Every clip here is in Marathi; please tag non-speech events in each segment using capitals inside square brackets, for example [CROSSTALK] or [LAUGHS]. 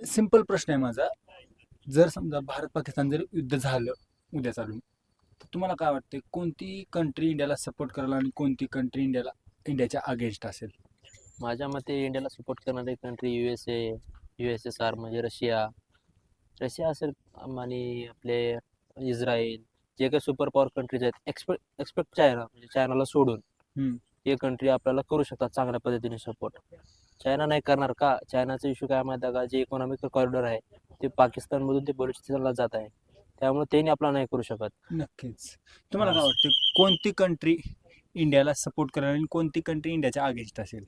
सिंपल प्रश्न आहे माझा. जर समजा भारत पाकिस्तान जर युद्ध झालं उद्या चालून तर तुम्हाला काय वाटते कोणती कंट्री इंडियाला सपोर्ट करायला आणि कोणती कंट्री इंडियाला इंडियाच्या अगेन्स्ट असेल? माझ्या मते इंडियाला सपोर्ट करणारी country U S A U S S R म्हणजे रशिया. रशिया असेल आणि आपले इस्रायल जे काही सुपर पॉवर कंट्रीज आहेत एक्सपेक्ट एक्सपेक्ट चायना म्हणजे चायनाला सोडून. हे कंट्री आपल्याला करू शकतात चांगल्या पद्धतीने सपोर्ट चायना नाही करणार का? चायनाचा इश्यू काय माहिती आहे का? जे इकॉनॉमिक कॉरिडॉर आहे ते पाकिस्तानमधून ते बलुचिस्तानला जात आहे. त्यामुळे त्यांनी आपला नाही करू शकत. नक्कीच. तुम्हाला काय वाटते कोणती कंट्री इंडियाला सपोर्ट करेल आणि कोणती कंट्री इंडियाच्या अगेन्स्ट असेल?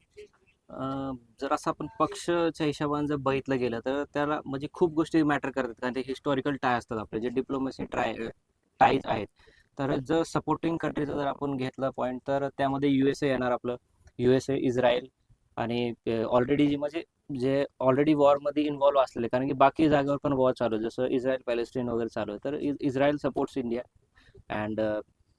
जर असं आपण पक्षच्या हिशोबाने जर बघितलं गेलं तर त्याला म्हणजे खूप गोष्टी मॅटर करतात. कारण ते हिस्टॉरिकल टाय असतात आपले जे डिप्लोमसी ट्राय टाईज आहेत. तर जर सपोर्टिंग कंट्रीचं जर आपण घेतलं पॉईंट तर त्यामध्ये यू एस ए येणार आपलं. यू एस ए इस्रायल आणि ऑलरेडी जी म्हणजे जे ऑलरेडी वॉरमध्ये इन्व्हॉल्व्ह असलेले कारण की बाकी जागेवर पण वॉर चालू आहे. जसं इस्रायल पॅलेस्टाईन वगैरे चालू आहे. तर इस्रायल सपोर्ट्स इंडिया अँड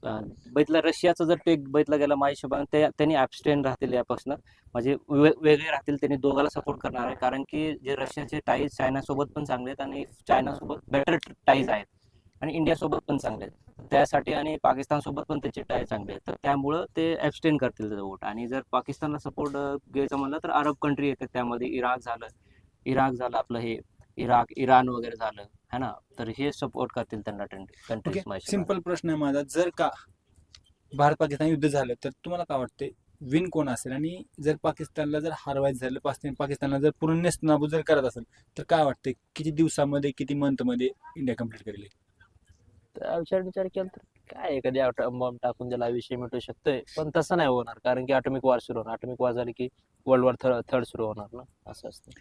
बघितलं रशियाचं जर टेक बघितलं गेलं माझ्या हिशोबाने ते त्यांनी ॲबस्टेन राहतील यापासून. म्हणजे वे वेगळे राहतील त्यांनी दोघाला सपोर्ट करणार आहे. कारण की जे रशियाचे टाईज चायनासोबत पण चांगले आहेत आणि चायनासोबत बेटर टाईज आहेत. आणि इंडियासोबत पण चांगले आहेत. त्यासाठी आणि पाकिस्तानसोबत पण त्याचे टाय चांगले आहेत. तर त्यामुळं ते ॲबस्टेन करतील त्याचा वोट आणि जर पाकिस्तानला सपोर्ट घ्यायचं म्हणलं तर अरब कंट्री येतात त्यामध्ये. इराक झालं. इराक झालं आपलं हे. इराक इराण वगैरे झालं. है ना? तर हे सपोर्ट करतील त्यांना कंट्रीज ओके सिंपल प्रश्न आहे माझा. जर का भारत पाकिस्तान युद्ध झालं तर तुम्हाला काय वाटते विन कोण असेल? आणि जर पाकिस्तानला जर हरवायचं झालं पाकिस्तान पाकिस्तानला जर पूर्ण नेस्तनाबूत जर करत असेल तर काय वाटते किती दिवसामध्ये किती मंथमध्ये इंडिया कंप्लीट करेल त्या विचार विचार केला तर काय एखादी बॉम्ब टाकून त्याला विषय मिटू शकतोय. पण तसं नाही होणार. कारण की ऑटोमिक वॉर सुरू होणार. ऑटोमिक वॉर झाली की वर्ल्ड वॉर थर्ड थर्ड सुरू होणार ना? असं असतं.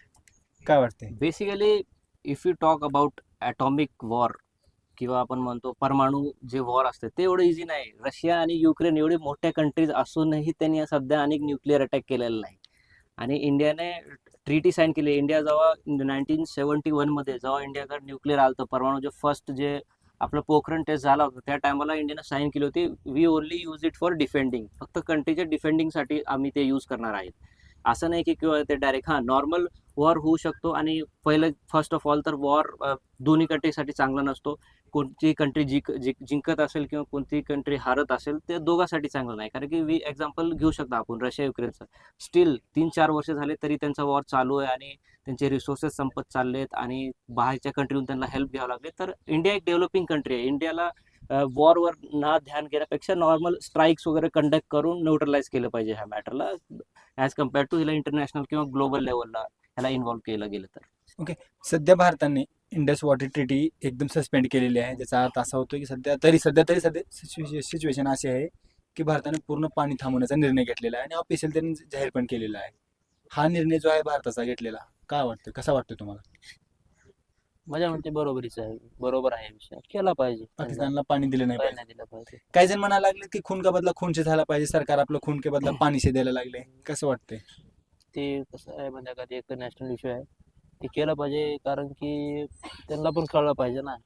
काय वाटते basically if you talk about atomic war किंवा आपण म्हणतो परमाणू जे वॉर असते ते एवढं इझी नाही. रशिया आणि युक्रेन एवढे मोठ्या कंट्रीज असूनही त्यांनी सध्या अनेक न्यूक्लिअर अटॅक केलेला नाही आणि इंडियाने ट्रीटी साईन केली. इंडिया जेव्हा नाईन्टीन सेवन्टी वनमध्ये जेव्हा इंडियाकडे न्यूक्लिअर आलं होतं परमाणूचे फर्स्ट जे आपलं पोखरण टेस्ट झाला होता. त्या टायमाला इंडियानं साईन केली होती we only use it for defending फक्त कंट्रीच्या डिफेंडिंगसाठी आम्ही ते यूज करणार आहेत. असं नाही की किंवा ते डायरेक्ट हा नॉर्मल वॉर होऊ शकतो आणि पहिलं फर्स्ट ऑफ ऑल तर वॉर दोन्ही कंट्रीसाठी चांगला नसतो. कोणती कंट्री जिंक जिंक- जिंकत असेल किंवा कोणती कंट्री हारत असेल ते दोघांसाठी चांगलं नाही. कारण की वी एक्झाम्पल घेऊ शकतो आपण रशिया युक्रेनचं. स्टील तीन चार वर्ष झाले तरी त्यांचा वॉर चालू आहे आणि त्यांचे रिसोर्सेस संपत चाललेत आणि बाहेरच्या कंट्रीतून त्यांना हेल्प घ्यावं लागले. तर इंडिया एक डेव्हलपिंग कंट्री आहे. इंडियाला वॉरवर ना ध्यान केल्यापेक्षा नॉर्मल स्ट्राईक्स वगैरे कंडक्ट करून न्यूट्रलाइज केलं पाहिजे ह्या मॅटरला. ॲज कंपेअर टू हिला इंटरनॅशनल किंवा ग्लोबल लेवलला ह्याला इन्व्हॉल्व्ह केलं गेलं तर. ओके. सध्या भारताने इंडस वॉटर ट्रिटी एकदम सस्पेंड केलेली आहे. ज्याचा अर्थ असा होतो की सध्या तरी सध्या तरी सध्या सिच्युएशन अशी आहे की भारताने पूर्ण पाणी थांबवण्याचा निर्णय घेतलेला आहे आणि ऑफिशियल त्यांनी जाहीर पण केलेला आहे. हा निर्णय जो आहे भारताचा घेतलेला. काय वाटतं? कसा वाटतो तुम्हाला? माझ्या म्हणते बरोबरीच आहे. बरोबर आहे विषय. केला पाहिजे पाकिस्तानला पाणी दिलं नाही पाहिजे. नाही दिलं पाहिजे. काही जण म्हणायला लागले की खून का बदला खूनचे झाला पाहिजे. सरकार आपलं खून के बदला पाणीशे द्यायला लागले. कसं वाटतंय? ते कसं आहे म्हणजे का ते एक नॅशनल इश्यू आहे. ते केलं पाहिजे कारण की त्यांना पण कळलं पाहिजे ना.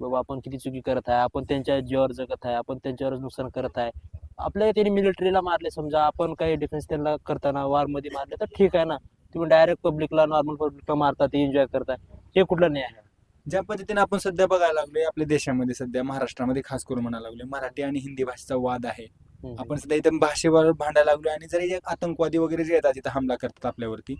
बाबा आपण किती चुकी करत आहे. आपण त्यांच्या जीवावर जगत आहे. आपण त्यांच्यावरच नुकसान करत आहे. आपल्या त्यांनी मिलिटरीला मारले समजा. आपण काही डिफेन्स त्यांना करताना वारमध्ये मारले तर ठीक आहे ना. तुम्ही डायरेक्ट पब्लिकला नॉर्मल पब्लिकला मारतात एन्जॉय करताय. हे कुठलं नाही आहे ज्या पद्धतीने आपण सध्या बघायला लागलोय आपल्या देशामध्ये सध्या महाराष्ट्रामध्ये खास करून म्हणायला लागलोय मराठी आणि हिंदी भाषेचा वाद आहे. आपण सध्या इथं भाषेवर भांडायला लागलोय आणि जरी आतंकवादी वगैरे जे येतात इथं हमला करतात आपल्यावरती.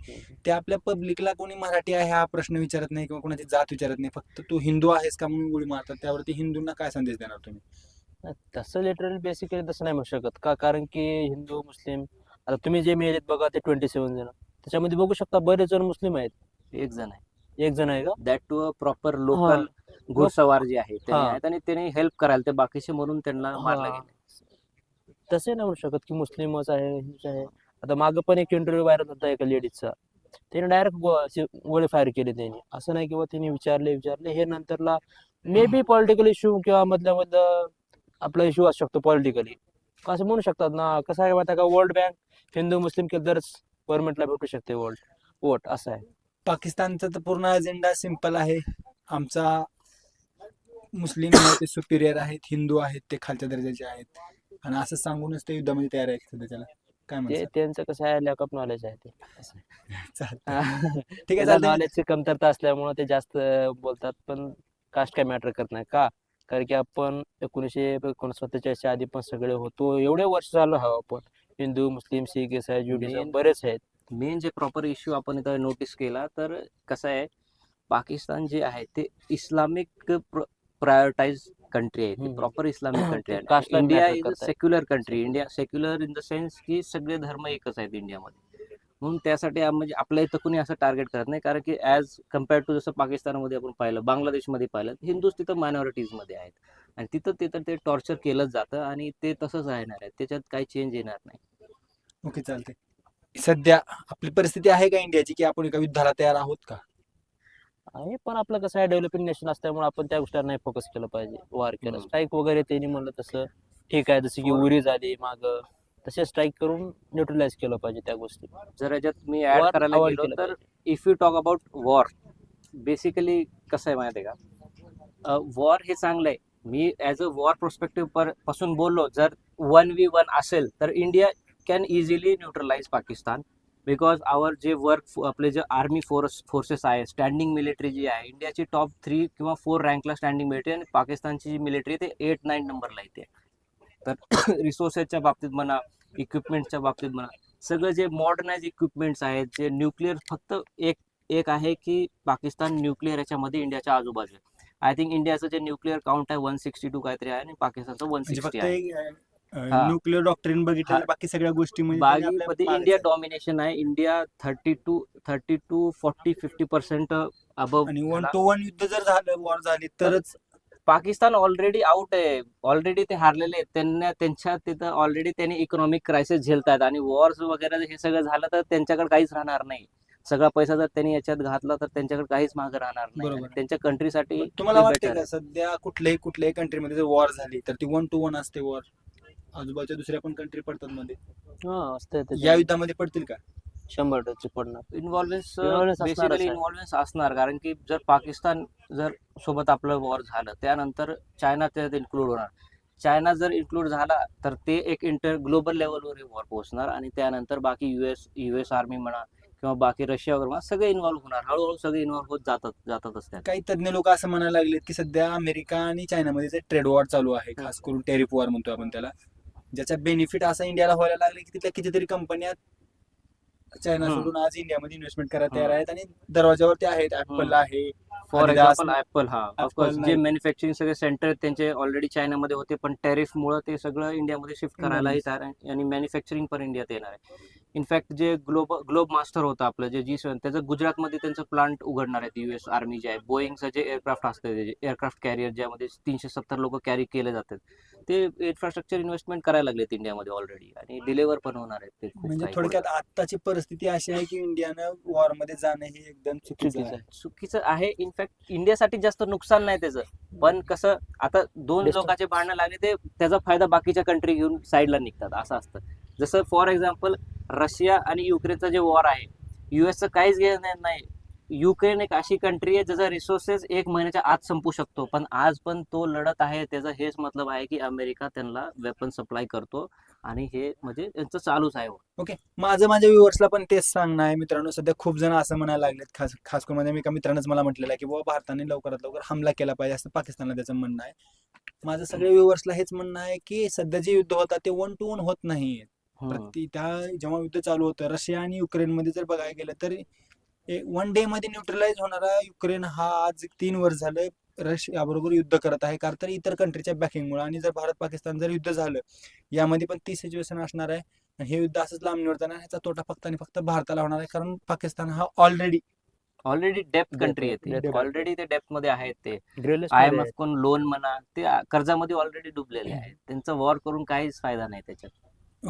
ते आपल्या पब्लिकला कोणी मराठी आहे हा प्रश्न विचारत नाही किंवा कोणाची जात विचारत नाही फक्त तू हिंदू आहेस का म्हणून गोळी मारतात त्यावरती हिंदूंना काय संदेश देणार तुम्ही तसं लिटरली बेसिकली तसं नाही म्हणू शकत का कारण की हिंदू मुस्लिम आता तुम्ही जे मेलेत बघा ते ट्वेंटी सेवन जण त्याच्यामध्ये बघू शकता बरेच जण मुस्लिम आहेत एक जण आहे एक जण आहे का? That to a proper local घोडसवार जे आहे ते हा. आहेत आणि त्यांनी हेल्प करायला ते बाकीचे म्हणून त्यांना मारलं हा. गेलं. तसे नाही म्हणू शकत की मुस्लिमच आहे हिंदूच आहे. आता मागं पण एक इंटरव्ह्यू व्हायरल होता एका लेडीजचा त्याने डायरेक्ट गोळी फायर केले त्यांनी. असं नाही किंवा त्यांनी विचारले विचारले. हे नंतरला मे बी पॉलिटिकल इश्यू किंवा मधल्या मधलं आपला इश्यू असू शकतो पॉलिटिकली असं म्हणू शकतात ना. कसं आहे माहिती आहे का? वर्ल्ड बँक हिंदू मुस्लिम केलं तरच गव्हर्नमेंटला भेटू शकते वर्ल्ड वोट असं आहे. पाकिस्तानचा तर पूर्ण अजेंडा सिंपल आहे. आमचा मुस्लिम आहे ते सुपिरियर आहेत हिंदू आहेत ते खालच्या दर्जाचे आहेत. आणि असं सांगूनच ते युद्धामध्ये तयार आहेत सध्या त्याला. काय ते म्हणतात? त्यांचं कसं आहे लॅक ऑफ नॉलेज आहे ते. [LAUGHS] ठीक आहे त्यांना चालतंय. नॉलेजची कमतरता असल्यामुळे ते जास्त बोलतात पण कास्ट काय मॅटर करत नाही. का? कारण की आपण एकोणीसशे एकोणीस सत्तेचाळीसच्या आधी पण सगळे होतो. एवढे वर्ष झालं हा आपण. हिंदू मुस्लिम सिख ईसाई ज्युडिझम Main- बरेच आहेत. मेन जे प्रॉपर इश्यू आपण इथं नोटीस केला तर कसं आहे पाकिस्तान जे आहे ते इस्लामिक प्रायोरिटाईज कंट्री आहे. ती. प्रॉपर इस्लामिक कंट्री आहे. इंडिया इज करतायत. Secular country India secular in the sense की सगळे धर्म एकच आहेत इंडियामध्ये. म्हणून त्यासाठी म्हणजे आपल्या इथं कोणी असं टार्गेट करत नाही. कारण की ॲज कम्पेअर्ड टू जसं पाकिस्तानमध्ये आपण पाहिलं बांगलादेशमध्ये पाहिलं हिंदूज तिथं मायनॉरिटीजमध्ये आहेत. आणि तिथं तिथं ते टॉर्चर केलंच जातं आणि ते तसंच राहणार आहे. त्याच्यात काही चेंज येणार नाही. ओके चालतंय. सध्या आपली परिस्थिती आहे का इंडियाची की आपण एका युद्धाला तयार आहोत का? आहे पण आपलं कसं आहे डेव्हलपिंग नेशन असल्यामुळे आपण त्या गोष्टीवर नाही फोकस केलं पाहिजे. वार केलं. स्ट्राईक वगैरे त्यांनी म्हणलं तसं. ठीक आहे जसं की उरी झाली माग. तसे स्ट्राईक करून न्यूट्रलाइज केलं पाहिजे त्या गोष्टी. जर याच्यात मी ऍड War करायला avoid गेलो केलं तर. If you talk about war basically कसं आहे माहिती आहे का? वॉर हे चांगलं आहे. मी ॲज अ वॉर पर्स्पेक्टिव्हपासून बोललो जर वन वी वन असेल तर India can easily neutralise Pakistan because our जे वर्क आपले जे आर्मी फोर्स फोर्सेस आहे स्टँडिंग मिलिटरी जी आहे इंडियाची टॉप थ्री किंवा फोर रँकला स्टँडिंग मिलिटरी आणि पाकिस्तानची जी मिलिटरी ते एट नाईन नंबरला येते. तर [COUGHS] रिसोर्सेसच्या बाबतीत म्हणा इक्विपमेंटच्या बाबतीत म्हणा सगळं जे मॉडर्नाइज इक्विपमेंट्स आहेत जे न्यूक्लिअर फक्त एक एक आहे की पाकिस्तान न्यूक्लिअर याच्यामध्ये इंडियाच्या आजूबाजू आहे आय थिंक इंडियाचं जे न्यूक्लिअर काउंट आहे वन सिक्स्टी टू काहीतरी आहे आणि पाकिस्तानचं वन म्हणजे सिक्स्टी आहे. न्यूक्लिअर डॉक्टरीन बघितलं हा. बाकी सगळ्या गोष्टी म्हणजे त्यांनी आपल्या इंडिया. डॉमिनेशन आहे. India thirty two thirty two forty fifty percent above आणि वन टू वन युद्ध जर झालं वॉर झाली तरच पाकिस्तान ऑलरेडी आउट आहे. ऑलरेडी ते हारलेले आहेत. त्यांना त्यांच्या तिथं ऑलरेडी त्यांनी इकॉनॉमिक क्रायसिस झेलतात आणि वॉर्स वगैरे हे सगळं झालं तर त्यांच्याकडे काहीच राहणार नाही. सगळा पैसा जर त्यांनी याच्यात घातला तर त्यांच्याकडे काहीच मागे राहणार नाही. बरोबर. आणि त्यांच्या कंट्रीसाठी तुम्हाला वाटते का सध्या कुठल्याही कुठल्याही कंट्रीमध्ये जर वॉर झाली तर ती वन टू वन असते वॉर आजूबाजूच्या दुसऱ्या पण कंट्री पडतात मध्ये. हा असते या. युद्धामध्ये पडतील का? शंभर टक्के पडणार. इन्व्हॉल्वन्स Involvance असणारच बेसिकली आहे. इन्व्हॉल्वन्स असणार. कारण की जर पाकिस्तान जर सोबत आपलं वॉर झालं त्यानंतर चायना त्यात इन्क्लूड होणार. चायना जर इन्क्लूड झाला तर ते एक इंटर ग्लोबल लेवलवर वॉर पोहोचणार आणि त्यानंतर बाकी युएस युएस आर्मी म्हणा किंवा बाकी रशिया वगैरे म्हणा सगळे इन्व्हॉल्व्ह होणार. हळूहळू सगळे इन्व्हॉल्व्ह होत जातात जातातच त्या काही तज्ञ लोक असं म्हणायला लागलेत की सध्या अमेरिका आणि चायनामध्ये जे ट्रेड वॉर चालू आहे खास करून टेरिफ वॉर म्हणतो आपण त्याला ज्याचा बेनिफिट असा इंडियाला व्हायला लागला की तिथल्या कितीतरी कंपन्या चायना. सोडून आज इंडियामध्ये इन्व्हेस्टमेंट करायला तयार. आहेत आणि दरवाजावरती आहेत. ऍपल आहे फॉर एक्झाम्पल ऍपल हा. ऑफकोर्स जे. मॅन्युफॅक्चरिंग सगळे सेंटर त्यांचे ऑलरेडी चायनामध्ये होते पण टॅरिफ मुळे ते सगळं इंडियामध्ये शिफ्ट करायलाही तयार आणि मॅन्युफॅक्चरिंग पण इंडियात येणार आहे. इनफॅक्ट जे ग्लोब ग्लोब मास्टर होतं आपलं जे जी सेवन त्याचं गुजरातमध्ये त्यांचं प्लांट उघडणार आहे युएस आर्मी जे आहे. बोईंगचं जे एअरक्राफ्ट असतं जे एअरक्राफ्ट कॅरियर ज्यामध्ये तीनशे सत्तर लोक कॅरी केले जातात. ते इन्फ्रास्ट्रक्चर इन्व्हेस्टमेंट करायला लागलेत इंडियामध्ये ऑलरेडी आणि डिलेवर पण होणार आहेत ते म्हणजे. थोडक्यात आत्ताची परिस्थिती अशी आहे की इंडियानं वॉरमध्ये जाणं हे एकदम चुकीचं चुकीचं आहे. चुकीचं आहे. इनफॅक्ट इंडियासाठी जास्त नुकसान नाही त्याचं. पण कसं आता दोन लोकांचे भांडणं लागले ते त्याचा फायदा बाकीच्या कंट्री घेऊन साईडला निघतात. असं असतं. जसं फॉर एक्झाम्पल रशिया आणि युक्रेनचा जे वॉर आहे युएसचं काहीच घेणं नाही. युक्रेन एक अशी कंट्री आहे ज्याचा रिसोर्सेस एक महिन्याच्या आत संपू शकतो. पण आज पण तो लढत आहे त्याचा हेच मतलब आहे की अमेरिका त्यांना वेपन सप्लाय करतो आणि हे म्हणजे त्यांचं चालूच आहे. ओके माझं माझ्या व्ह्युअर्सला पण तेच सांगणं आहे मित्रांनो. सध्या खूप जण असं म्हणायला लागलेत खास खास करून म्हणजे मी एका मित्रानंच मला म्हटलेलं आहे की बाबा भारताने लवकरात लवकर हमला केला पाहिजे असं पाकिस्तानला त्याचं म्हणणं आहे. माझं सगळ्या व्ह्युअर्सला हेच म्हणणं आहे की सध्या जे युद्ध होतात ते वन टू वन होत नाही प्रति त्या जेव्हा युद्ध चालू होतं रशिया आणि युक्रेनमध्ये जर बघायला गेलं तर वन डे मध्ये न्यूट्रलाइज होणारा युक्रेन हा आज तीन वर्ष झालं रशियाबरोबर युद्ध करत आहे. कारण तर इतर कंट्रीच्या बॅकिंगमुळे आणि जर भारत पाकिस्तान जर युद्ध झालं यामध्ये पण ती सिच्युएशन असणार आहे. आणि हे युद्ध असंच लांबणीवर जाणार ह्याचा तोटा फक्त आणि फक्त भारताला होणार आहे. कारण पाकिस्तान हा ऑलरेडी ऑलरेडी डेप्थ कंट्री आहे. ती. ऑलरेडी ते डेप्थमध्ये आहेत ते. आयमध्ये एम एफ कोण लोन म्हणा ते कर्जामध्ये ऑलरेडी डुबलेले आहेत. त्यांचा वॉर करून काहीच फायदा नाही त्याच्यात.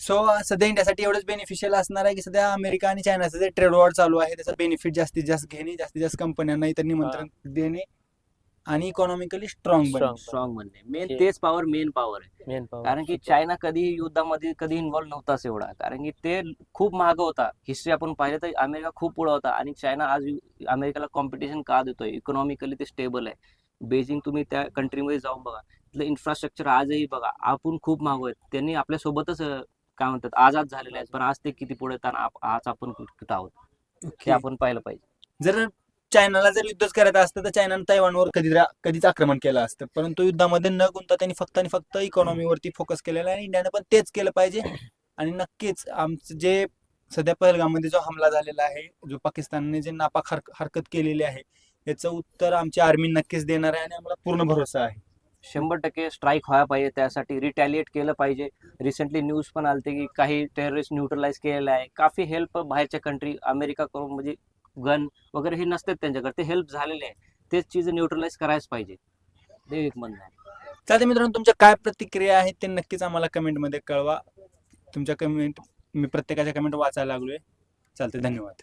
सो सध्या इंडियासाठी एवढंच बेनिफिशियल असणार आहे की सध्या अमेरिका आणि चायनाचं जे ट्रेड वॉर चालू आहे त्याचा बेनिफिट जास्तीत जास्त घेणे जास्तीत जास्त कंपन्यांना इतर निमंत्रण देणे आणि इकॉनॉमिकली स्ट्रॉंग बनणे. स्ट्रॉंग म्हणणे मेन तेच पॉवर मेन पॉवर आहे. कारण की चायना कधी युद्धामध्ये कधी इन्व्हॉल्व्ह नव्हताच एवढा कारण की ते खूप महाग होता. हिस्ट्री आपण पाहिलं तर अमेरिका खूप पुढे होता. आणि चायना आज अमेरिकेला कॉम्पिटिशन का देतोय? इकॉनॉमिकली ते स्टेबल आहे. बेजिंग तुम्ही त्या कंट्रीमध्ये जाऊन बघा. तिथलं इन्फ्रास्ट्रक्चर आजही बघा. आपण खूप महाग आहेत. त्यांनी आपल्या सोबतच काय म्हणतात आझाद झालेले आहेत पण आज ते किती पुढे आज आपण कुठं आहोत? हे. आपण पाहिलं पाहिजे. जर चायनाला जर युद्धच करायचं असतं तर चायनानं तैवानवर कधी कधीच आक्रमण केलं असतं. परंतु युद्धामध्ये न गुंता त्यांनी फक्त आणि फक्त इकॉनॉमीवरती फोकस केलेला आहे इंडियानं पण तेच केलं पाहिजे. आणि नक्कीच आमचं जे सध्या पहलगाममध्ये जो हमला झालेला आहे जो पाकिस्तानने जे नापाक हर हरकत केलेली आहे याचं उत्तर आमची आर्मी नक्कीच देणार आहे आणि आम्हाला पूर्ण भरोसा आहे. शंभर टक्के स्ट्राईक व्हायला पाहिजे. त्यासाठी रिटॅलिएट केलं पाहिजे. रिसेंटली न्यूज पण आलते की काही टेररिस्ट न्यूट्रलाइज केलेलं आहे. काफी हेल्प बाहेरच्या कंट्री अमेरिका करून म्हणजे गन वगैरे हे नसतात त्यांच्याकडे. ते हेल्प झालेले आहे. तेच चीज न्यूट्रलाइज करायच पाहिजे. ते एक म्हणणं आहे. चालते मित्रांनो तुमच्या काय प्रतिक्रिया आहेत ते नक्कीच आम्हाला कमेंटमध्ये कळवा. तुमच्या कमेंट मी प्रत्येकाच्या कमेंट वाचायला लागलोय. चालते धन्यवाद.